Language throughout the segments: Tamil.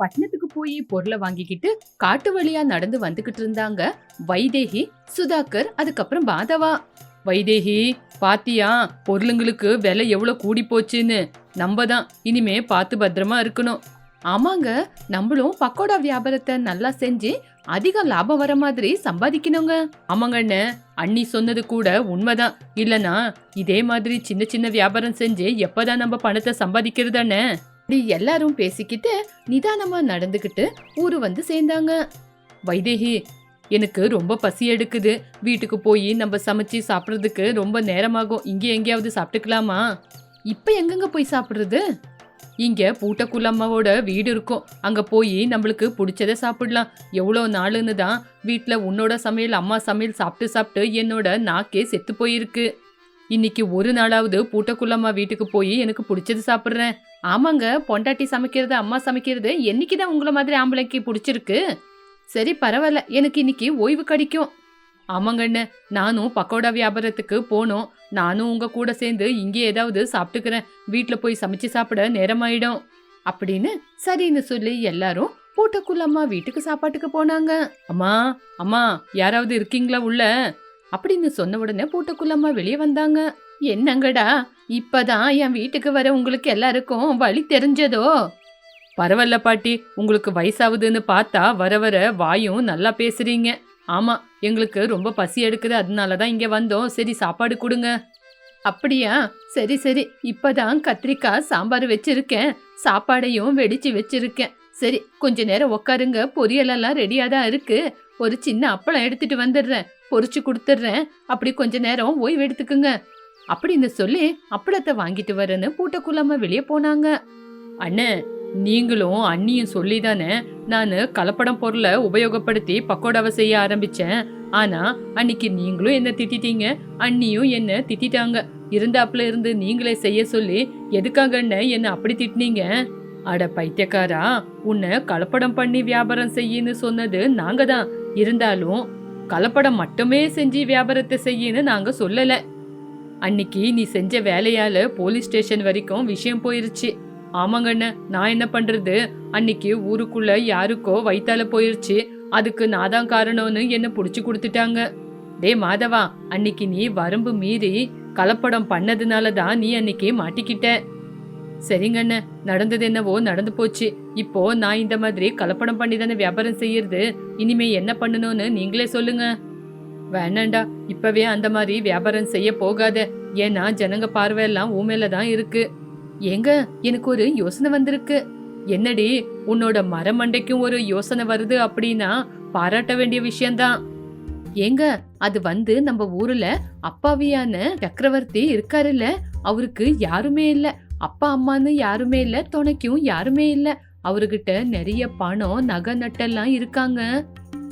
பட்டணத்துக்கு போய் பொருளை வாங்கிக்கிட்டு காட்டு வழியா நடந்து வந்துகிட்டு இருந்தாங்க வைதேகி சுதாகர் அதுக்கப்புறம் பாதவா வைதேகி பாத்தியா பொருளுங்களுக்கு விலை எவ்வளவு கூடி போச்சுன்னு. நம்ம தான் இனிமே பார்த்து பத்திரமா இருக்கணும். ஆமாங்க நம்மளும் பக்கோடா வியாபாரத்தை நல்லா செஞ்சு அதிக லாபம் வர மாதிரி சம்பாதிக்கணுங்க. ஆமாங்கண்ண அண்ணி சொன்னது கூட உண்மைதான். இல்லனா இதே மாதிரி சின்ன சின்ன வியாபாரம் செஞ்சு எப்பதான் நம்ம பணத்தை சம்பாதிக்கிறது அண்ணே? இப்படி எல்லாரும் பேசிக்கிட்டு நிதானமா நடந்துக்கிட்டு ஊரு வந்து சேர்ந்தாங்க. வைதேகி எனக்கு ரொம்ப பசி எடுக்குது. வீட்டுக்கு போய் நம்ம சமைச்சு சாப்பிட்றதுக்கு ரொம்ப நேரமாகும். இங்கே எங்கேயாவது சாப்பிட்டுக்கலாமா? இப்போ எங்கெங்க போய் சாப்பிட்றது? இங்கே பூட்டக்குள்ளம்மாவோட வீடு இருக்கும். அங்கே போய் நம்மளுக்கு பிடிச்சதை சாப்பிடலாம். எவ்வளோ நாளுன்னு தான் வீட்டில் உன்னோட சமையல் அம்மா சமையல் சாப்பிட்டு சாப்பிட்டு என்னோட நாக்கே செத்து போயிருக்கு. இன்னைக்கு ஒரு நாளாவது பூட்டக்குள்ளம்மா வீட்டுக்கு போய் எனக்கு பிடிச்சது சாப்பிட்றேன். ஆமாங்க பொண்டாட்டி சமைக்கிறது அம்மா சமைக்கிறது என்னைக்கு தான் உங்களை மாதிரி ஆம்பளைக்கு பிடிச்சிருக்கு? சரி பரவாயில்ல எனக்கு இன்னைக்கு ஓய்வு கிடைக்கும். ஆமாங்கண்ணு நானும் பக்கோடா வியாபாரத்துக்கு போனோம். நானும் உங்கள் கூட சேர்ந்து இங்கே ஏதாவது சாப்பிட்டுக்கிறேன். வீட்டில் போய் சமைச்சு சாப்பிட நேரமாயிடும். அப்படின்னு சரின்னு சொல்லி எல்லாரும் பூட்டக்குள்ளம்மா வீட்டுக்கு சாப்பாட்டுக்கு போனாங்க. அம்மா அம்மா யாராவது இருக்கீங்களா உள்ள? அப்படின்னு சொன்ன உடனே பூட்டக்குள்ளம்மா வெளியே வந்தாங்க. என்னங்கடா? இப்பதான் என் வீட்டுக்கு வர உங்களுக்கு எல்லாருக்கும் வழி தெரிஞ்சதோ? பரவாயில்ல பாட்டி. உங்களுக்கு வயசாகுதுன்னு பார்த்தா வர வர வாயும் நல்லா பேசுறீங்க. ஆமா எங்களுக்கு ரொம்ப பசி எடுக்குது. அதனால தான் இங்க வந்தோம். சரி சாப்பாடு கொடுங்க. அப்படியா? சரி சரி. இப்பதான் கத்திரிக்காய் சாம்பார் வச்சிருக்கேன். சாப்பாடையும் வெடிச்சு வச்சிருக்கேன். சரி கொஞ்ச நேரம் உட்காருங்க பொரியலெல்லாம் ரெடியா தான் இருக்கு. ஒரு சின்ன அப்பளம் எடுத்துட்டு வந்துடுறேன். பொரிச்சு கொடுத்துட்றேன். அப்படி கொஞ்ச நேரம் ஓய்வு எடுத்துக்குங்க. அப்படின்னு சொல்லி அப்பளத்தை வாங்கிட்டு வரேன்னு பூட்டக்குள்ளாம வெளியே போனாங்க. அண்ணன் நீங்களும் அண்ணியும் சொல்லி தானே நான் கலப்படம் பொருளை உபயோகப்படுத்தி பக்கோடாவை செய்ய ஆரம்பிச்சேன். ஆனா அன்னைக்கு நீங்களும் என்ன திட்டிட்டீங்க. அண்ணியும் என்ன திட்டிட்டாங்க. இருந்தாப்புல இருந்து நீங்களே செய்ய சொல்லி எதுக்காக என்ன அப்படி திட்டினீங்க? அட பைத்தியக்காரா உன்னை கலப்படம் பண்ணி வியாபாரம் செய்யின்னு சொன்னது நாங்க தான் இருந்தாலும் கலப்படம் மட்டுமே செஞ்சு வியாபாரத்தை செய்யின்னு நாங்க சொல்லலை. அன்னைக்கு நீ செஞ்ச வேலையால போலீஸ் ஸ்டேஷன் வரைக்கும் விஷயம் போயிருச்சு. ஆமாங்கண்ண நான் என்ன பண்றது? அன்னைக்கு ஊருக்குள்ள யாருக்கோ வயித்தால போயிருச்சு. அதுக்கு நான் தான் காரணம்னு என்ன புடிச்சு கொடுத்துட்டாங்க. டே மாதவா அன்னைக்கு நீ வரம்பு மீறி கலப்படம் பண்ணதுனால தான் நீ அன்னைக்கு மாட்டிக்கிட்ட. சரிங்கண்ண நடந்தது என்னவோ நடந்து போச்சு. இப்போ நான் இந்த மாதிரி கலப்படம் பண்ணி தானே வியாபாரம் செய்யறது. இனிமே என்ன பண்ணணும்னு நீங்களே சொல்லுங்க. வேணாண்டா இப்பவே அந்த மாதிரி வியாபாரம் செய்ய போகாத. ஏன்னா ஜனங்க பார்வையெல்லாம் ஊமையில தான் இருக்கு. ஏங்க எனக்கு ஒரு யோசனை வந்திருக்கு. என்னடி உன்னோட மரமண்டைக்கும் ஒரு யோசனை வருது அப்படின்னா பாராட்ட வேண்டிய விஷயம்தான். ஏங்க அது வந்து நம்ம ஊர்ல அப்பாவியான சக்கரவர்த்தி இருக்காருல்ல அவருக்கு யாருமே இல்ல. அப்பா அம்மான்னு யாருமே இல்ல துணைக்கும் யாருமே இல்ல. அவர்கிட்ட நிறைய பணம் நகை நட்டெல்லாம் இருக்காங்க.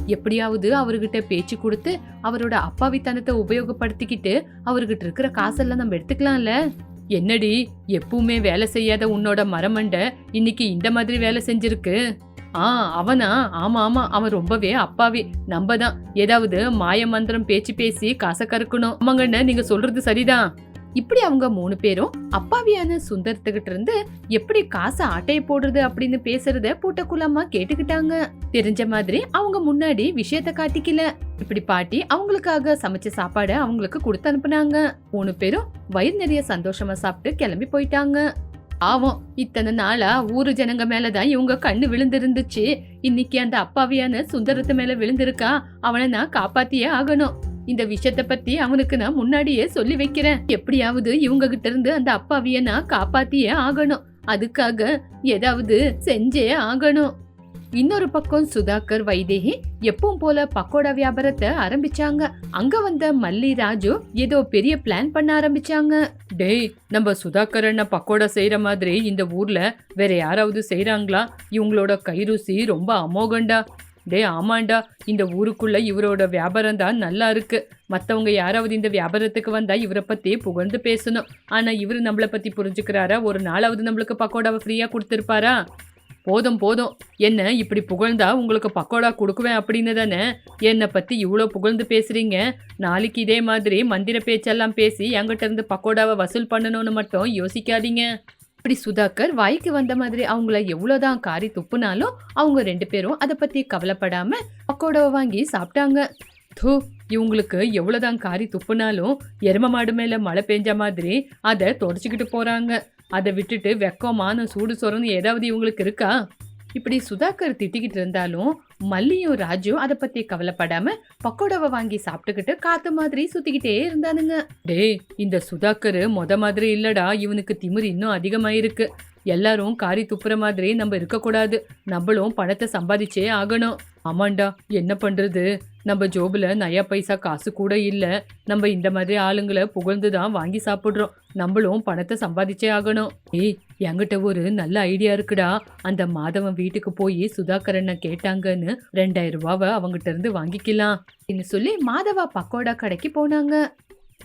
எப்படியாவது அவர்கிட்ட பேச்சு கொடுத்து அவரோட அப்பாவித்தனத்தை உபயோகப்படுத்திக்கிட்டு அவர்கிட்ட இருக்கிற காசெல்லாம் நம்ம எடுத்துக்கலாம்ல? என்னடி எப்பவுமே வேலை செய்யாத உன்னோட மரமண்ட இன்னைக்கு இந்த மாதிரி வேலை செஞ்சிருக்கு. ஆ அவனா? ஆமா ஆமா அவன் ரொம்பவே அப்பாவி. நம்ம தான். ஏதாவது மாய மந்திரம் பேச்சு பேசி காசை கறக்கணும். ஆமாங்கண்ண நீங்க சொல்றது சரிதான். இப்படி அவங்க மூணு பேரும் அப்பாவியான சுந்தரத்துக்கிட்ட இருந்து எப்படி காசை ஆட்டைய போடுறது அப்படின்னு பேசுறத பூட்டக்குள்ளம்மா கேட்டுக்கிட்டாங்க. தெரிஞ்ச மாதிரி அவங்க முன்னாடி விஷயத்த காட்டிக்கல. இப்படி பாட்டி அவங்களுக்காக சமைச்ச சாப்பாடை அவங்களுக்கு கொடுத்து அனுப்புனாங்க. மூணு பேரும் வயிறு நிறைய சந்தோஷமா சாப்பிட்டு கிளம்பி போயிட்டாங்க. ஆவும் இத்தனை நாளா ஊரு ஜனங்க மேலதான் இவங்க கண்ணு விழுந்திருந்துச்சு. இன்னைக்கு அந்த அப்பாவியான சுந்தரத்து மேல விழுந்திருக்கா அவனை நான் காப்பாத்தியே ஆகணும். இந்த விஷயத்த பத்தி அவனுக்கு நான் முன்னாடியே சொல்லி வைக்கிறேன். எப்படியாவது இவங்க கிட்ட இருந்து அந்த அப்பாவிய நான் காப்பாத்தியே ஆகணும். அதுக்காக ஏதாவது செஞ்சே ஆகணும். இன்னொரு பக்கம் சுதாகர் வைதேகி எப்பவும் போல பக்கோடா வியாபாரத்தை ஆரம்பிச்சாங்க. அங்க வந்த மல்லி ராஜு ஏதோ பெரிய பிளான் பண்ண ஆரம்பிச்சாங்க. டேய் நம்ம சுதாகர் அண்ணா பக்கோடா செய்யற மாதிரி இந்த ஊர்ல வேற யாராவது செய்யறாங்களா இவங்களோட கைருசி ரொம்ப அமோகண்டா. டே ஆமாண்டா. இந்த ஊருக்குள்ள இவரோட வியாபாரம் தான் நல்லா இருக்கு. மற்றவங்க யாராவது இந்த வியாபாரத்துக்கு வந்தா இவரை பத்தி புகழ்ந்து பேசணும். ஆனா இவர் நம்மளை பத்தி புரிஞ்சுக்கிறாரா? ஒரு நாளாவது நம்மளுக்கு பக்கோடாவை ஃப்ரீயா கொடுத்துருப்பாரா? போதும் போதும். என்ன இப்படி புகழ்ந்தா உங்களுக்கு பக்கோடா கொடுக்குவேன் அப்படின்னு தானே? என்னை பத்தி இவ்வளோ புகழ்ந்து பேசுறீங்க? நாளைக்கு இதே மாதிரி மந்திர பேச்செல்லாம் பேசி என்கிட்ட இருந்து பக்கோடாவை வசூல் பண்ணணும்னு மட்டும் யோசிக்காதீங்க. இப்படி சுதாகர் வாய்க்கு வந்த மாதிரி அவங்கள எவ்வளோதான் காரி துப்புனாலும் அவங்க ரெண்டு பேரும் அதை பற்றி கவலைப்படாம பக்கோடாவை வாங்கி சாப்பிட்டாங்க. தூ இவங்களுக்கு எவ்வளோதான் காரி துப்புனாலும் எரும மாடு மேலே மழை பெஞ்ச மாதிரி அதை தொடச்சிக்கிட்டு போகிறாங்க அதை விட்டுட்டு வெக்கம் மானம் சூடு சொரணும் ஏதாவது இவங்களுக்கு இருக்கா? இப்படி சுதாகர் திட்டிக்கிட்டு இருந்தாலும் மல்லியும் ராஜும் அதை பத்தி கவலைப்படாம பக்கோடாவை வாங்கி சாப்பிட்டுக்கிட்டு காத்து மாதிரி சுத்திக்கிட்டே இருந்தானுங்க. டேய் இந்த சுதாகர் மொத மாதிரி இல்லடா. இவனுக்கு திமிர் இன்னும் அதிகமாயிருக்கு. எல்லாரும் காரி துப்புற மாதிரி நம்ம இருக்கக்கூடாது. நம்மளும் பணத்தை சம்பாதிச்சே ஆகணும். ஆமாண்டா என்ன பண்றது? நம்ம ஜோபில் நயா பைசா காசு கூட இல்லை. நம்ம இந்த மாதிரி ஆளுங்களை புகழ்ந்து தான் வாங்கி சாப்பிட்றோம். நம்மளும் பணத்தை சம்பாதிச்சே ஆகணும். ஏய் என்கிட்ட ஒரு நல்ல ஐடியா இருக்குடா. அந்த மாதவன் வீட்டுக்கு போய் சுதாகரனை கேட்டாங்கன்னு ரெண்டாயிரம் ரூபாவை அவங்ககிட்ட இருந்து வாங்கிக்கலாம். அப்படின்னு சொல்லி மாதவா பக்கோடா கடைக்கு போனாங்க.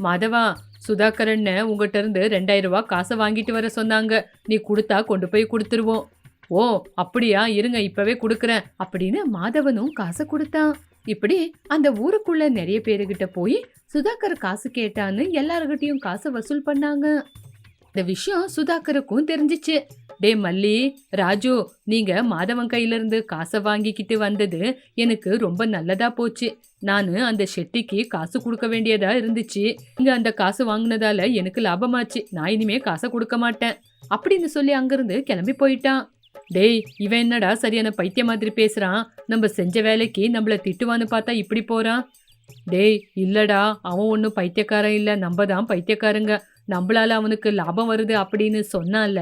மாதவா சுதாகரன் உங்ககிட்ட இருந்து ரெண்டாயிரம் ரூபா காசை வாங்கிட்டு வர சொன்னாங்க. நீ கொடுத்தா கொண்டு போய் கொடுத்துருவோம். ஓ அப்படியா? இருங்க இப்பவே கொடுக்குறேன். அப்படின்னு மாதவனும் காசை கொடுத்தான். இப்படி அந்த ஊருக்குள்ள நிறைய பேருகிட்ட போய் சுதாகர் காசு கேட்டான்னு எல்லாருகிட்டயும் காசு வசூல் பண்ணாங்க. இந்த விஷயம் சுதாகருக்கும் தெரிஞ்சிச்சு. டே மல்லி ராஜு நீங்க மாதவன் கையில இருந்து காசை வாங்கிக்கிட்டு வந்தது எனக்கு ரொம்ப நல்லதா போச்சு. நான் அந்த ஷெட்டிக்கு காசு கொடுக்க வேண்டியதா இருந்துச்சு. இங்க அந்த காசு வாங்கினதால எனக்கு லாபமாச்சு. நான் இனிமே காசை கொடுக்க மாட்டேன். அப்படின்னு சொல்லி அங்கிருந்து கிளம்பி போயிட்டான். டேய் இவன் என்னடா சரியான பைத்திய மாதிரி பேசுகிறான் நம்ம செஞ்ச வேலைக்கு நம்மள திட்டுவான்னு பார்த்தா இப்படி போகிறான் டேய் இல்லைடா அவன் ஒன்றும் பைத்தியக்காரன் இல்லை. நம்ம தான் பைத்தியக்காரங்க. நம்மளால அவனுக்கு லாபம் வருது அப்படின்னு சொன்னால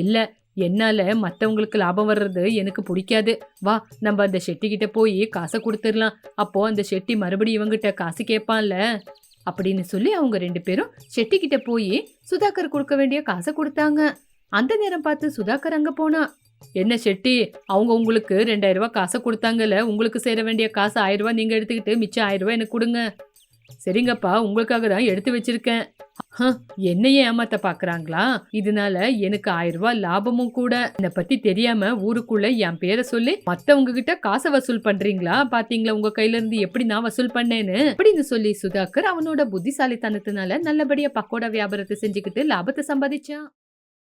இல்லை என்னால் மற்றவங்களுக்கு லாபம் வர்றது எனக்கு பிடிக்காது. வா நம்ம அந்த செட்டிக்கிட்ட போய் காசை கொடுத்துடலாம். அப்போது அந்த ஷெட்டி மறுபடியும் இவங்கிட்ட காசு கேட்பான்ல? அப்படின்னு சொல்லி அவங்க ரெண்டு பேரும் ஷெட்டிக்கிட்ட போய் சுதாகர் கொடுக்க வேண்டிய காசை கொடுத்தாங்க. அந்த நேரம் பார்த்து சுதாகர் அங்கே போனான் என்ன செட்டி அவங்க உங்களுக்கு ரெண்டாயிரம் ரூபாய் காசை கொடுத்தாங்கல்ல உங்களுக்கு சேர வேண்டிய காசு ஆயிரம் ரூபாய் நீங்கள் எடுத்துக்கிட்டு மிச்சம் ஆயிரம் ரூபாய் எனக்கு கொடுங்க. சரிங்கப்பா உங்களுக்காக தான் எடுத்து வச்சிருக்கேன். என்னையே ஏமாத்த பாக்குறாங்களா? இதனால எனக்கு ஆயிரம் ரூபாய் லாபமும் கூட. இத பத்தி தெரியாம ஊருக்குள்ள என் பேரை சொல்லி மத்தவங்க கிட்ட காசை வசூல் பண்றீங்களா? பாத்தீங்களா உங்க கையில இருந்து எப்படி நான் வசூல் பண்ணேன்னு? அப்படின்னு சொல்லி சுதாகர் அவனோட புத்திசாலித்தனத்தினால நல்லபடியா பக்கோடா வியாபாரத்தை செஞ்சுக்கிட்டு லாபத்தை சம்பாதிச்சான்.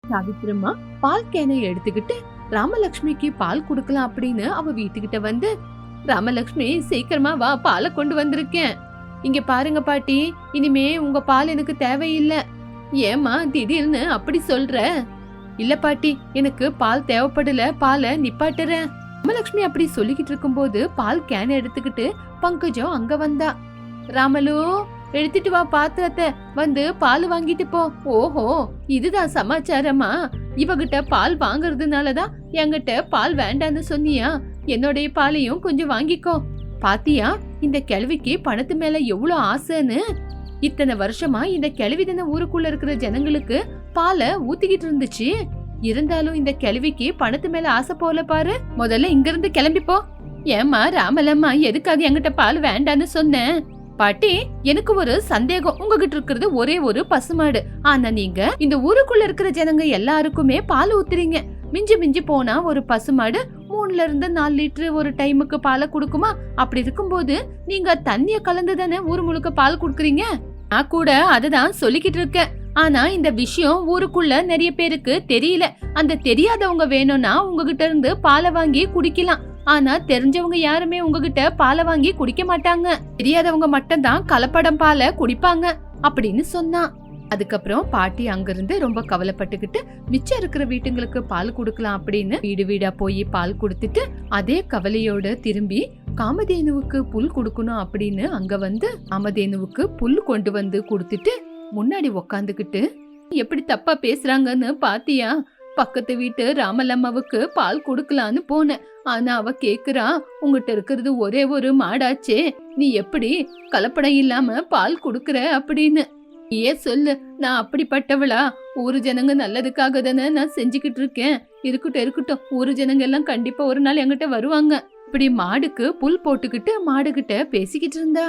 சாவித்திரமா பால் கேனை எடுத்துக்கிட்டு ராமலக்ஷ்மிக்கு பால் கொடுக்கலாம் அப்படின்னு அவ வீட்டுக்கிட்ட வந்து ராமலக்ஷ்மி சீக்கிரமா வா பாலை கொண்டு வந்திருக்கேன். இங்க பாருங்க பாட்டி இனிமே உங்க பால் எனக்கு தேவையில்லை. ஏமா திடீர்னு அப்படி சொல்ற? இல்ல பாட்டி எனக்கு பால் தேவைப்படல பாலை நிப்பாட்டுறேன். ராமலக்ஷ்மி அப்படி சொல்லிக்கிட்டு இருக்கும்போது பால் கேன் எடுத்துக்கிட்டு பங்கஜம் அங்க வந்தா. ராமலு எடுத்துட்டு வா பாத்திரத்தை. வந்து பால் வாங்கிட்டு போ. ஓஹோ இதுதான் சமாச்சாரமா? இவகிட்ட பால் வாங்குறதுனாலதான் என்கிட்ட பால் வேண்டான்னு சொன்னியா? என்னுடைய பாலையும் கொஞ்சம் வாங்கிக்கோ. பாத்தியா இந்த கிழவிக்கு பணத்து மேல எவ்வளவு ஆசைன்னு? இத்தனை வருஷமா இந்த கிழவி தானே ஊருக்குள்ள இருக்கிற ஜனங்களுக்கு பாலை ஊத்திக்கிட்டு இருந்துச்சு. இருந்தாலும் இந்த கிழவிக்கு பணத்து மேல ஆசை போல பாரு. முதல்ல இங்க இருந்து கிளம்பி ஏமா ராமலம்மா எதுக்காக என்கிட்ட பால் வேண்டான்னு சொன்னேன் பாட்டி எனக்கு ஒரு சந்தேகம். உங்ககிட்ட இருக்கிறது ஒரே ஒரு பசுமாடு. ஆனா நீங்க இந்த ஊருக்குள்ள இருக்கிற ஜனங்க எல்லாருக்குமே பால் ஊத்துறீங்க. மிஞ்சி மிஞ்சி போனா ஒரு பசுமாடு மூணுல இருந்து நாலு லிட்டரு ஒரு டைமுக்கு பாலை கொடுக்குமா? அப்படி இருக்கும்போது நீங்க தண்ணிய கலந்து தானே ஊர் முழுக்க பால் கொடுக்குறீங்க? நான் கூட அததான் சொல்லிக்கிட்டு இருக்கேன். ஆனா இந்த விஷயம் ஊருக்குள்ள நிறைய பேருக்கு தெரியல. அந்த தெரியாதவங்க வேணும்னா உங்ககிட்ட இருந்து பாலை வாங்கி குடிக்கலாம். ஆனா தெரிஞ்சவங்க யாருமே உங்ககிட்ட பாலை வாங்கி குடிக்க மாட்டாங்க. தெரியாதவங்க மட்டும்தான் கலப்படம் பாலை குடிப்பாங்க அப்படின்னு சொன்னான் அதுக்கப்புறம் பாட்டி அங்கிருந்து ரொம்ப கவலைப்பட்டுக்கிட்டு மிச்சம் இருக்கிற வீட்டுங்களுக்கு பால் கொடுக்கலாம் அப்படின்னு வீடு வீடா போய் பால் கொடுத்துட்டு அதே கவலையோட திரும்பி காமதேனுவுக்கு புல் கொடுக்கணும் அப்படின்னு அங்க வந்து காமதேனுவுக்கு புல் கொண்டு வந்து கொடுத்துட்டு முன்னாடி உக்காந்துக்கிட்டு எப்படி தப்பா பேசுறாங்கன்னு பாத்தியா? பக்கத்து வீட்டு ராமலம்மாவுக்கு பால் கொடுக்கலான்னு போனேன். ஆனா அவ கேக்குறா உங்ககிட்ட இருக்கிறது ஒரே ஒரு மாடாச்சே. நீ எப்படி கலப்படம் இல்லாம பால் கொடுக்கற அப்படின்னு? ஏன் சொல்லு நான் அப்படிப்பட்டவளா? ஊரு ஜனங்க நல்லதுக்காக தானே நான் செஞ்சுக்கிட்டு இருக்கேன். இருக்கட்டும் இருக்கட்டும். ஊரு ஜனங்க எல்லாம் கண்டிப்பா ஒரு நாள் என்கிட்ட வருவாங்க. இப்படி மாடுக்கு புல் போட்டுக்கிட்டு மாடுகிட்ட பேசிக்கிட்டு இருந்தா.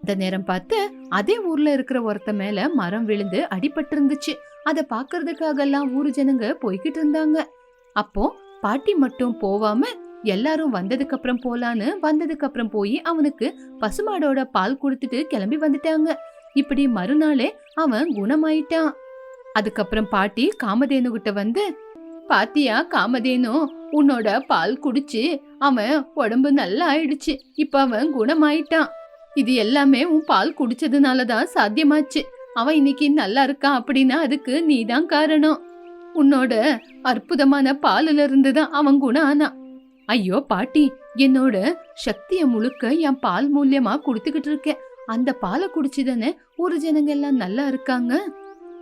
அந்த நேரம் பார்த்து அதே ஊர்ல இருக்கிற ஒருத்த மேல மரம் விழுந்து அடிபட்டு இருந்துச்சு அதை பார்க்கறதுக்காகலாம் எல்லாம் ஜனங்க போய்கிட்டு இருந்தாங்க அப்போ பாட்டி மட்டும் போவாம எல்லாரும் வந்ததுக்கு அப்புறம் போலான்னு வந்ததுக்கு அப்புறம் போய் அவனுக்கு பசுமாடோட பால் கொடுத்துட்டு கிளம்பி வந்துட்டாங்க. இப்படி மறுநாளே அவன் குணமாயிட்டான். அதுக்கப்புறம் பாட்டி காமதேனு கிட்ட வந்து பாத்தியா காமதேனு உன்னோட பால் குடிச்சு அவன் உடம்பு நல்லா ஆயிடுச்சு. இப்ப அவன் குணமாயிட்டான். இது எல்லாமே உன் பால் குடிச்சதுனால தான் சாத்தியமாச்சு. அவன் இன்னைக்கு நல்லா இருக்கான் அப்படின்னா அதுக்கு நீ தான் காரணம். உன்னோட அற்புதமான பாலுல இருந்து தான் அவன் குணம் ஆனான் ஐயோ பாட்டி என்னோட சக்தியை முழுக்க என் பால் மூலியமா கொடுத்துக்கிட்டு இருக்கேன். அந்த பாலை குடிச்சுதானே ஒரு ஜனங்க எல்லாம் நல்லா இருக்காங்க?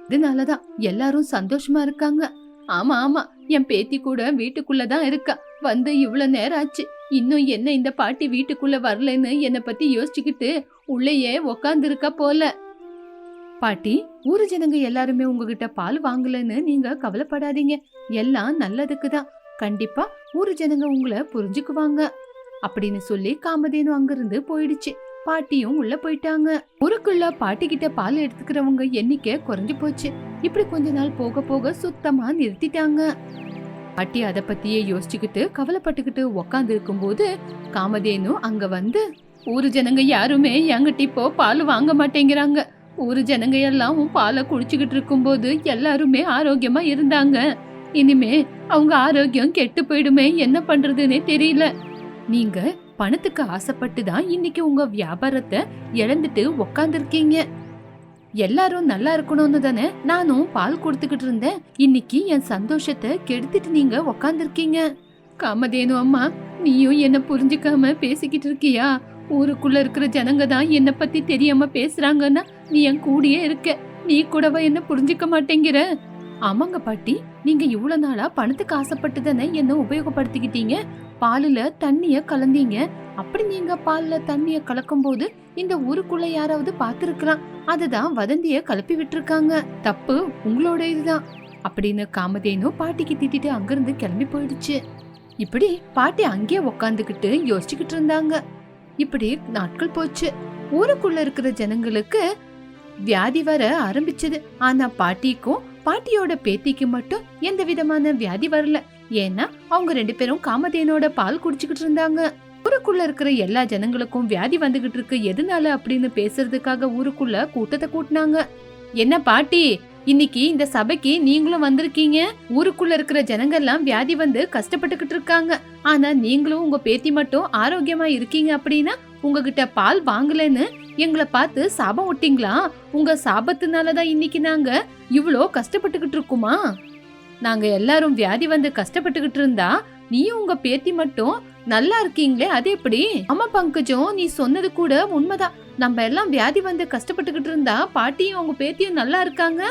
இதனாலதான் எல்லாரும் சந்தோஷமா இருக்காங்க. ஆமா ஆமா என் பேத்தி கூட வீட்டுக்குள்ளதான் இருக்கா. வந்து இவ்வளவு நேரம் ஆச்சு. இன்னும் என்ன இந்த பாட்டி வீட்டுக்குள்ள வரலன்னு என்னை பத்தி யோசிச்சுக்கிட்டு உள்ளேயே உக்காந்துருக்கா போல. பாட்டி ஊரு ஜனங்க எல்லாருமே உங்ககிட்ட பால் வாங்கலன்னு நீங்க கவலைப்படாதீங்க. எல்லாம் நல்லதுக்கு தான் கண்டிப்பா ஊரு ஜனங்க உங்களை புரிஞ்சுக்குவாங்க. அப்படின்னு சொல்லி காமதேனு அங்கிருந்து போயிடுச்சு. பாட்டியும் உள்ள போயிட்டாங்க. ஊருக்குள்ள பாட்டி கிட்ட பால் எடுத்துக்கிறவங்க எண்ணிக்கை குறைஞ்சு போச்சு. இப்படி கொஞ்ச நாள் போக போக சுத்தமா நிறுத்திட்டாங்க. பாட்டி அதை பத்தியே யோசிச்சுக்கிட்டு கவலைப்பட்டுக்கிட்டு உக்காந்து இருக்கும்போது காமதேனு அங்க வந்து ஊரு ஜனங்க யாருமே என்கிட்ட இப்போ பால் வாங்க மாட்டேங்கிறாங்க. ஊர் ஜனங்க எல்லாம் பாலை குடிச்சுக்கிட்டு இருக்கும்போது எல்லாருமே ஆரோக்கியமா இருந்தாங்க. இனிமே அவங்க ஆரோக்கியம் கெட்டு போயிடுமே என்ன பண்றதுன்னே தெரியல. நீங்க பணத்துக்கு ஆசைப்பட்டு தான் இன்னைக்கு உங்க வியாபாரத்தை இழந்துட்டு உக்காந்துருக்கீங்க. எல்லாரும் நல்லா இருக்கணும்னு தானே நானும் பால் கொடுத்துக்கிட்டு இருந்தேன். இன்னைக்கு என் சந்தோஷத்தை கெடுத்துட்டு நீங்க உக்காந்துருக்கீங்க. காமதேனு அம்மா நீயும் என்ன புரிஞ்சுக்காம பேசிக்கிட்டு இருக்கியா? ஊருக்குள்ள இருக்கிற ஜனங்க தான் என்னை பத்தி தெரியாம பேசுறாங்கன்னா நீ என் கூடயே இருக்க. நீ கூடவா என்ன புரிஞ்சுக்க மாட்டேங்கிற? ஆமாங்க பாட்டி நீங்க இவ்வளவு நாளா பணத்துக்கு ஆசைப்பட்டு தானே என்ன உபயோகப்படுத்திக்கிட்டீங்க? பாலுல தண்ணிய கலந்தீங்க. அப்படி நீங்க பால்ல தண்ணிய கலக்கும் போது இந்த ஊருக்குள்ள யாராவது பாத்துருக்கலாம் அதுதான் வதந்திய கலப்பி விட்டுருக்காங்க. தப்பு உங்களோட இதுதான். அப்படின்னு காமதேனும் பாட்டிக்கு திட்டிட்டு அங்கிருந்து கிளம்பி போயிடுச்சு. இப்படி பாட்டி அங்கேயே உக்காந்துக்கிட்டு யோசிச்சுக்கிட்டு இருந்தாங்க. இப்படி நாட்கள் போச்சு. ஊருக்குள்ள இருக்கிற ஜனங்களுக்கு வியாதி வர ஆரம்பிச்சது. ஆனா பாட்டிக்கும் பாட்டியோட பேத்திக்கு மட்டும் எந்த விதமான வியாதி வரல. ஏன்னா அவங்க ரெண்டு பேரும் காமதேனோட பால் குடிச்சுக்கிட்டு இருந்தாங்க. ஊருக்குள்ள இருக்கிற எல்லா ஜனங்களுக்கும் வியாதி வந்துகிட்டு இருக்கு. எதனால அப்படின்னு பேசுறதுக்காக ஊருக்குள்ள கூட்டத்தை கூட்டினாங்க. என்ன பாட்டி இன்னைக்கு இந்த சபைக்கு நீங்களும் வந்திருக்கீங்க. ஊருக்குள்ள இருக்கிற ஜனங்க எல்லாம் வியாதி வந்து கஷ்டப்பட்டுக்கிட்டு இருக்காங்க. ஆனா நீங்களும் உங்க பேத்தி மட்டும் ஆரோக்கியமா இருக்கீங்க அப்படின்னா உங்ககிட்ட பால் வாங்கலன்னு எங்களை பார்த்து சாபம் விட்டீங்களா உங்க சாபத்தினாலதான் இன்னைக்கு நாங்க இவ்வளோ கஷ்டப்பட்டுக்கிட்டு இருக்குமா? நாங்க எல்லாரும் வியாதி வந்து கஷ்டப்பட்டுக்கிட்டு இருந்தா நீயும் உங்க பேத்தி மட்டும் நல்லா இருக்கீங்களே அது எப்படி? ஆமா பங்கஜம் நீ சொன்னது கூட உண்மைதான். நம்ம எல்லாம் வியாதி வந்து கஷ்டப்பட்டுக்கிட்டு இருந்தா பாட்டியும் உங்க பேத்தியும் நல்லா இருக்காங்க?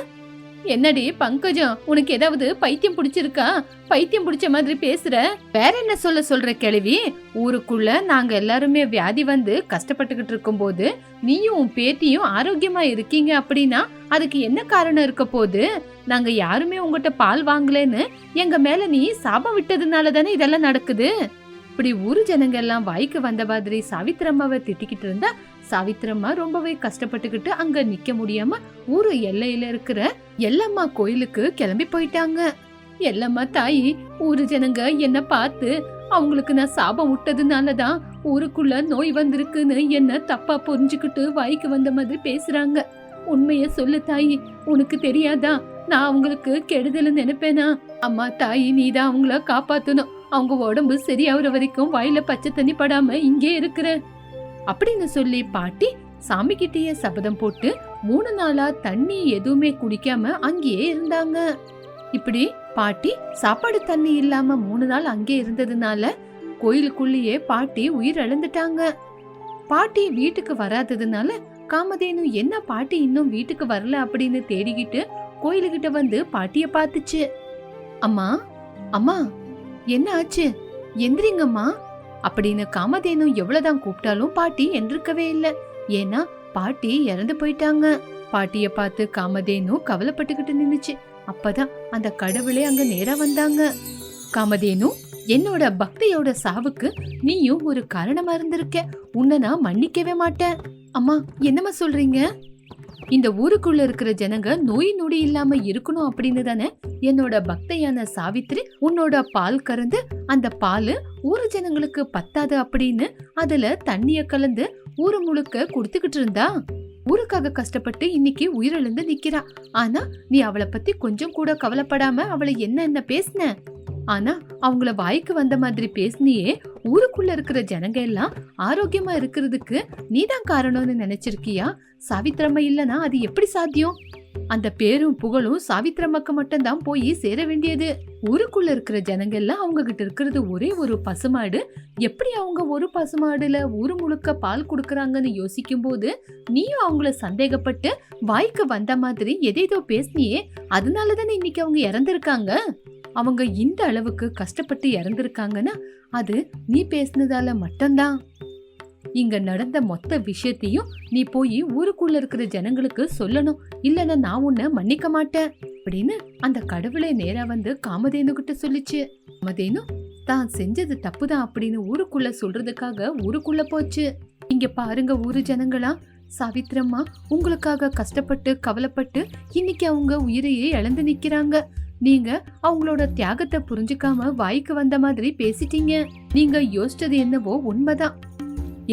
என்னடி பங்கஜம் உனக்கு ஏதாவது பைத்தியம் பிடிச்சிருக்கா? பைத்தியம் பிடிச்ச மாதிரி பேசுற? வேற என்ன சொல்ல சொல்ற கேள்வி? ஊருக்குள்ள நாங்க எல்லாருமே வியாதி வந்து கஷ்டப்பட்டுக்கிட்டு இருக்கும்போது நீயும் உன் பேத்தியும் ஆரோக்கியமா இருக்கீங்க அப்படின்னா அதுக்கு என்ன காரணம் இருக்க போது நாங்க யாருமே உங்ககிட்ட பால் வாங்கலன்னு எங்க மேல நீ சாபம் விட்டதுனால தானே இதெல்லாம் நடக்குது? இப்படி ஊரு ஜனங்க எல்லாம் வாய்க்கு வந்த மாதிரி சாவித்திரம்மாவை திட்டிக்கிட்டு இருந்தா சாவித்திரம்மா ரொம்பவே கஷ்டப்பட்டுக்கிட்டு அங்க நிக்க முடியாம ஊரு எல்லையில இருக்கிற எல்லம்மா கோயிலுக்கு கிளம்பி போயிட்டாங்க. எல்லம்மா தாயி ஊரு ஜனங்க என்ன பார்த்து அவங்களுக்கு நான் சாபம் விட்டதுனால தான் ஊருக்குள்ள நோய் வந்திருக்குன்னு என்ன தப்பா புரிஞ்சுக்கிட்டு வாய்க்கு வந்த மாதிரி பேசுறாங்க. உண்மைய சொல்லு தாயி உனக்கு தெரியாதா? நான் அவங்களுக்கு கெடுதல் நினைப்பேனா? அம்மா தாயி நீதான் அவங்கள காப்பாத்தணும். அவங்க உடம்பு சரியாகிற வரைக்கும் வாயில பச்சை தண்ணி படாம இங்கே இருக்கிற. அப்படின்னு சொல்லி பாட்டி சாமி கிட்டேயே சபதம் போட்டு மூணு நாளா தண்ணி எதுவுமே குடிக்காம அங்கேயே இருந்தாங்க. இப்படி பாட்டி சாப்பாடு தண்ணி இல்லாம மூணு நாள் அங்கே இருந்ததுனால கோயிலுக்குள்ளேயே பாட்டி உயிர் இழந்துட்டாங்க. பாட்டி வீட்டுக்கு வராததுனால காமதேனு என்ன பாட்டி இன்னும் வீட்டுக்கு வரல அப்படின்னு தேடிக்கிட்டு கோயிலுக்கிட்ட வந்து பாட்டிய பார்த்துச்சு. அம்மா அம்மா என்ன ஆச்சு? எந்திரிங்கம்மா. அப்படின்னு காமதேனு எவ்வளவுதான் கூப்பிட்டாலும் பாட்டி எந்திருக்கவே இல்லை. ஏன்னா பாட்டி இறந்து போயிட்டாங்க. பாட்டிய பார்த்து காமதேனு கவலைப்பட்டுக்கிட்டு நின்னுச்சு. அப்பதான் அந்த கடவுளே அங்க நேரா வந்தாங்க. காமதேனு என்னோட பக்தியோட சாவுக்கு நீயும் ஒரு காரணமா இருந்திருக்க. உன்னை நான் மன்னிக்கவே மாட்டேன். அம்மா என்னம்மா சொல்றீங்க? இந்த ஊருக்குள்ள இருக்கிற ஜனங்க நோய் நொடி இல்லாம இருக்கணும் அப்படின்னு தானே என்னோட பக்தையான சாவித்ரி உன்னோட பால் கறந்து அந்த பால் ஊர் ஜனங்களுக்கு பத்தாது அப்படின்னு அதுல தண்ணிய கலந்து ஊரு முழுக்க குடுத்துக்கிட்டு இருந்தா ஊருக்காக கஷ்டப்பட்டு இன்னைக்கு உயிரிழந்து நிக்கிறா. ஆனா நீ அவளை பத்தி கொஞ்சம் கூட கவலைப்படாம அவளை என்ன என்ன பேசின? ஆனா அவங்கள வாய்க்கு வந்த மாதிரி பேசினியே ஊருக்குள்ள இருக்கிற ஜனங்க எல்லாம் ஆரோக்கியமா இருக்கிறதுக்கு நீதான் காரணம்னு நினைச்சிருக்கியா? சாவித்திரம்மா இல்லனா அது எப்படி சாத்தியம்? அந்த பேரும் புகழும் சாவித்திரம்மாக்கு மட்டும்தான் போய் சேர வேண்டியது. ஊருக்குள்ள இருக்கிற ஜனங்க எல்லாம் அவங்க கிட்ட இருக்கிறது ஒரே ஒரு பசுமாடு. எப்படி அவங்க ஒரு பசுமாடுல ஊரு முழுக்க பால் கொடுக்கறாங்கன்னு யோசிக்கும் போது நீயும் அவங்கள சந்தேகப்பட்டு வாய்க்கு வந்த மாதிரி எதேதோ பேசினியே அதனால தானே இன்னைக்கு அவங்க இறந்துருக்காங்க? அவங்க இந்த அளவுக்கு கஷ்டப்பட்டு இறந்துருக்காங்கன்னா அது நீ பேசினதால மட்டும்தான். இங்க நடந்த மொத்த விஷயத்தையும் நீ போய் ஊருக்குள்ள இருக்கிற ஜனங்களுக்கு சொல்லணும். இல்லைன்னா நான் உன்னை மன்னிக்க மாட்டேன். அப்படின்னு அந்த கடவுளை நேரா வந்து காமதேனு கிட்ட சொல்லிச்சு. காமதேனு தான் செஞ்சது தப்புதான் அப்படின்னு ஊருக்குள்ள சொல்றதுக்காக ஊருக்குள்ள போச்சு. இங்க பாருங்க ஊரு ஜனங்களா சாவித்திரம்மா உங்களுக்காக கஷ்டப்பட்டு கவலைப்பட்டு இன்னைக்கு அவங்க உயிரையே இழந்து நிக்கிறாங்க. நீங்க அவங்களோட தியாகத்தை புரிஞ்சுக்காம வாய்க்கு வந்த மாதிரி பேசிட்டீங்க. நீங்க யோசிச்சது என்னவோ உண்மைதான்.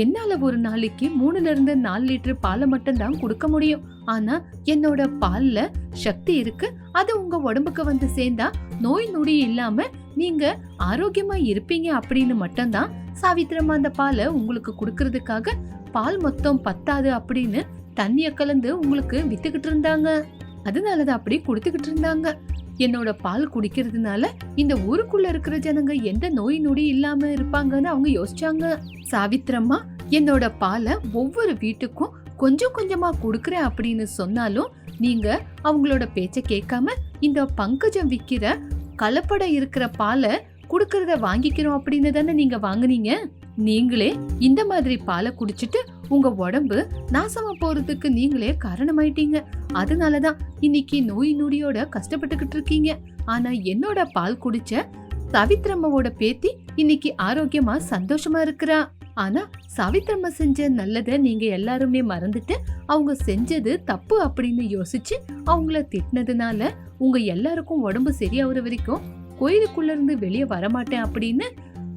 என்னால ஒரு நாளைக்கு மூணுல இருந்து நாலு லிட்டர் பாலை மட்டும் தான் கொடுக்க முடியும். ஆனா என்னோட பால்ல சக்தி இருக்கு. அது உங்க உடம்புக்கு வந்து சேர்ந்தா நோய் நொடி இல்லாம நீங்க ஆரோக்கியமா இருப்பீங்க அப்படின்னு மட்டும்தான் சாவித்திரமா அந்த பாலை உங்களுக்கு கொடுக்கறதுக்காக பால் மொத்தம் பத்தாது அப்படின்னு தண்ணிய கலந்து உங்களுக்கு வித்துக்கிட்டு இருந்தாங்க. அதனால தான் அப்படி கொடுத்துக்கிட்டு இருந்தாங்க. என்னோட பால் குடிக்கிறதுனால இந்த ஊருக்குள்ள இருக்கிற ஜனங்க எந்த நோய் நொடி இல்லாம இருப்பாங்கன்னு அவங்க யோசிச்சாங்க. சாவித்திரம்மா என்னோட பாலை ஒவ்வொரு வீட்டுக்கும் கொஞ்சம் கொஞ்சமா கொடுக்குறேன் அப்படின்னு சொன்னாலும் நீங்க அவங்களோட பேச்ச கேட்காம இந்த பங்கஜம் விக்கிற கலப்பட இருக்கிற பாலை கொடுக்கறத வாங்கிக்கிறோம் அப்படின்னு தானே நீங்க வாங்குனீங்க? நீங்களே இந்த மாதிரி பாலை குடிச்சிட்டு உங்க உடம்பு நாசமா போறதுக்கு நீங்களே காரணமாயிட்டீங்க. அதனாலதான் இன்னைக்கு நோய் நொடியோட கஷ்டப்பட்டுக்கிட்டு இருக்கீங்க. ஆனா என்னோட பால் குடிச்ச சவித்ரம்மாவோட பேத்தி இன்னைக்கு ஆரோக்கியமா சந்தோஷமா இருக்கிறா. ஆனா சவித்ரம்மா செஞ்ச நல்லத நீங்க எல்லாருமே மறந்துட்டு அவங்க செஞ்சது தப்பு அப்படின்னு யோசிச்சு அவங்கள திட்டினதுனால உங்க எல்லாருக்கும் உடம்பு சரியாகிற வரைக்கும் கோயிலுக்குள்ள இருந்து வெளியே வரமாட்டேன் அப்படின்னு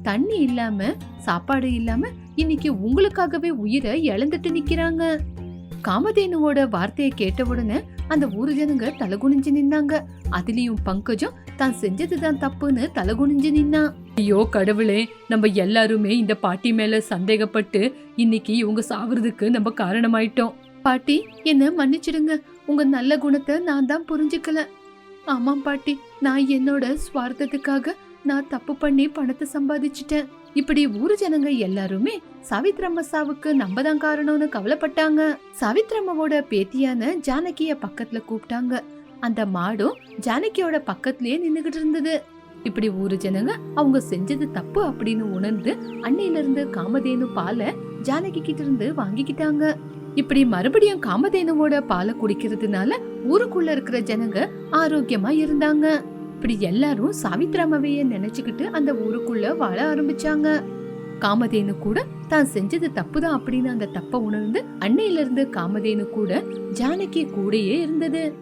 தண்ணி இல்லாம சாப்பாடு இல்லாம இன்னைக்கு உங்களுக்காகவே உயிரை இழந்துட்டு நிக்கிறாங்க. காமதேனுவோட வார்த்தையை கேட்ட உடனே அந்த ஊரு ஜனங்க தலகுனிஞ்சு நின்னாங்க. அதுலயும் பங்கஜம் தான் செஞ்சதுதான் தப்புன்னு தலகுனிஞ்சு நின்னா. ஐயோ கடவுளே நம்ம எல்லாருமே இந்த பாட்டி மேல சந்தேகப்பட்டு இன்னைக்கு இவங்க சாவறதுக்கு நம்ம காரணமாயிட்டோம். பாட்டி என்ன மன்னிச்சிடுங்க. உங்க நல்ல குணத்தை நான் தான் புரிஞ்சுக்கல. ஆமாம் பாட்டி நான் என்னோட சுவார்த்தத்துக்காக நான் தப்பு பண்ணி பணத்தை சம்பாதிச்சிட்டேன். இப்படி ஊரு ஜனங்க எல்லாருமே சாவித்ரம்ம சாவுக்கு நம்ம தான் காரணம்னு கவலைப்பட்டாங்க. சாவித்ரம்மாவோட பேத்தியான ஜானகிய பக்கத்துல கூப்பிட்டாங்க. அந்த மாடும் ஜானகியோட பக்கத்துலயே நின்னுகிட்டு இருந்தது. இப்படி ஊரு ஜனங்க அவங்க செஞ்சது தப்பு அப்படின்னு உணர்ந்து அன்னையில இருந்து காமதேனு பாலை ஜானகி கிட்ட இருந்து வாங்கிக்கிட்டாங்க. இப்படி மறுபடியும் காமதேனுவோட பாலை குடிக்கிறதுனால ஊருக்குள்ள இருக்கிற ஜனங்க ஆரோக்கியமா இருந்தாங்க. இப்படி எல்லாரும் சாவித்ராமவைய நினைச்சுக்கிட்டு அந்த ஊருக்குள்ள வாழ ஆரம்பிச்சாங்க. காமதேனு கூட தான் செஞ்சது தப்புதான் அப்படின்னு அந்த தப்ப உணர்ந்து அன்னையில இருந்து காமதேனு கூட ஜானகி கூடயே இருந்தது.